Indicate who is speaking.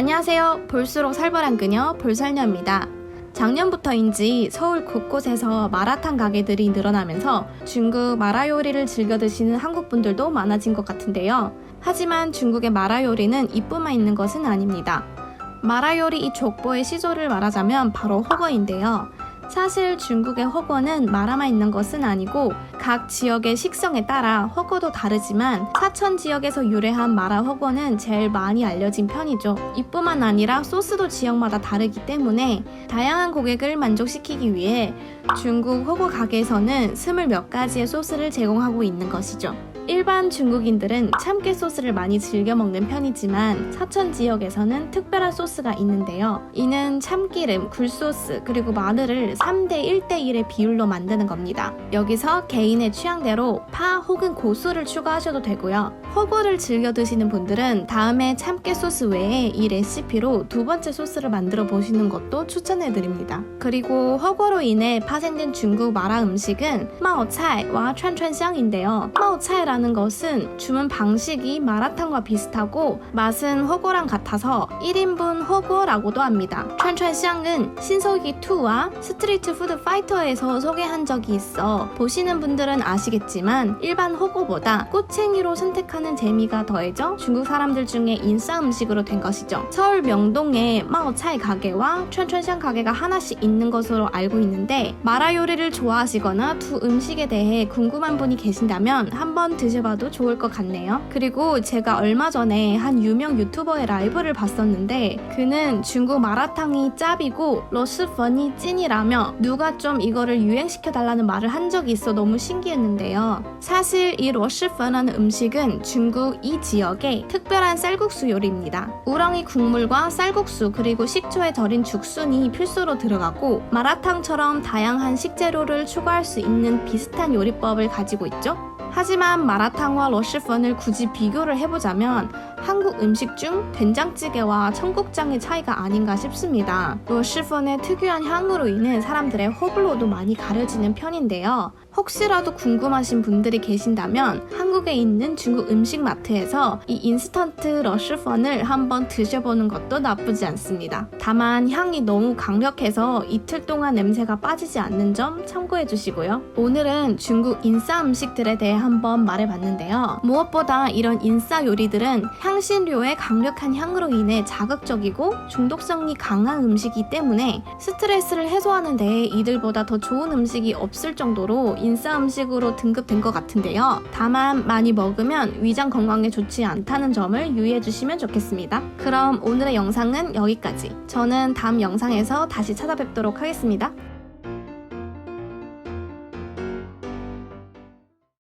Speaker 1: 안녕하세요. 볼수록 살벌한 그녀 볼살녀입니다. 작년부터인지 서울 곳곳에서 마라탕 가게들이 늘어나면서 중국 마라 요리를 즐겨 드시는 한국 분들도 많아진 것 같은데요. 하지만 중국의 마라 요리는 이뿐만 있는 것은 아닙니다. 마라 요리 이 족보의 시조를 말하자면 바로 허거인데요. 사실 중국의 허거는 마라만 있는 것은 아니고 각 지역의 식성에 따라 허거도 다르지만 사천 지역에서 유래한 마라 허거는 제일 많이 알려진 편이죠. 이뿐만 아니라 소스도 지역마다 다르기 때문에 다양한 고객을 만족시키기 위해 중국 허거 가게에서는 스물 몇 가지의 소스를 제공하고 있는 것이죠. 일반 중국인들은 참깨 소스를 많이 즐겨 먹는 편이지만 사천 지역에서는 특별한 소스가 있는데요. 이는 참기름, 굴소스, 그리고 마늘을 3대 1대 1의 비율로 만드는 겁니다. 여기서 개인의 취향대로 파 혹은 고수를 추가하셔도 되고요. 허구를 즐겨 드시는 분들은 다음에 참깨 소스 외에 이 레시피로 두 번째 소스를 만들어 보시는 것도 추천해 드립니다. 그리고 허구로 인해 파생된 중국 마라 음식은 마오차이와 촨촨샹인데요. 마오차이 라는 것은 주문 방식이 마라탕과 비슷하고 맛은 허거랑 같아서 1인분 허거라고도 합니다. 촨촨샹은 신석이 2와 스트리트 푸드 파이터에서 소개한 적이 있어 보시는 분들은 아시겠지만 일반 허거보다 꼬챙이로 선택하는 재미가 더해져 중국 사람들 중에 인싸 음식으로 된 것이죠. 서울 명동에 마오차이 가게와 촨촨샹 가게가 하나씩 있는 것으로 알고 있는데 마라 요리를 좋아하시거나 두 음식에 대해 궁금한 분이 계신다면 한번 드셔봐도 좋을 것 같네요. 그리고 제가 얼마 전에 한 유명 유튜버의 라이브를 봤었는데 그는 중국 마라탕이 짭이고 러시펀이 찐이라며 누가 좀 이거를 유행시켜 달라는 말을 한 적이 있어 너무 신기했는데요. 사실 이 러시펀이라는 음식은 중국 이 지역의 특별한 쌀국수 요리입니다. 우렁이 국물과 쌀국수 그리고 식초에 절인 죽순이 필수로 들어가고 마라탕처럼 다양한 식재료를 추가할 수 있는 비슷한 요리법을 가지고 있죠. 하지만 마라탕과 러시펀을 굳이 비교를 해보자면 한국 음식 중 된장찌개와 청국장의 차이가 아닌가 싶습니다. 러시펀의 특유한 향으로 인해 사람들의 호불호도 많이 가려지는 편인데요. 혹시라도 궁금하신 분들이 계신다면 한국에 있는 중국 음식 마트에서 이 인스턴트 러시펀을 한번 드셔보는 것도 나쁘지 않습니다. 다만 향이 너무 강력해서 이틀 동안 냄새가 빠지지 않는 점 참고해 주시고요. 오늘은 중국 인싸 음식들에 대해 한번 말해봤는데요. 무엇보다 이런 인싸 요리들은 향신료의 강력한 향으로 인해 자극적이고 중독성이 강한 음식이기 때문에 스트레스를 해소하는 데에 이들보다 더 좋은 음식이 없을 정도로 인싸 음식으로 등급된 것 같은데요. 다만 많이 먹으면 위장 건강에 좋지 않다는 점을 유의해 주시면 좋겠습니다. 그럼 오늘의 영상은 여기까지. 저는 다음 영상에서 다시 찾아뵙도록 하겠습니다.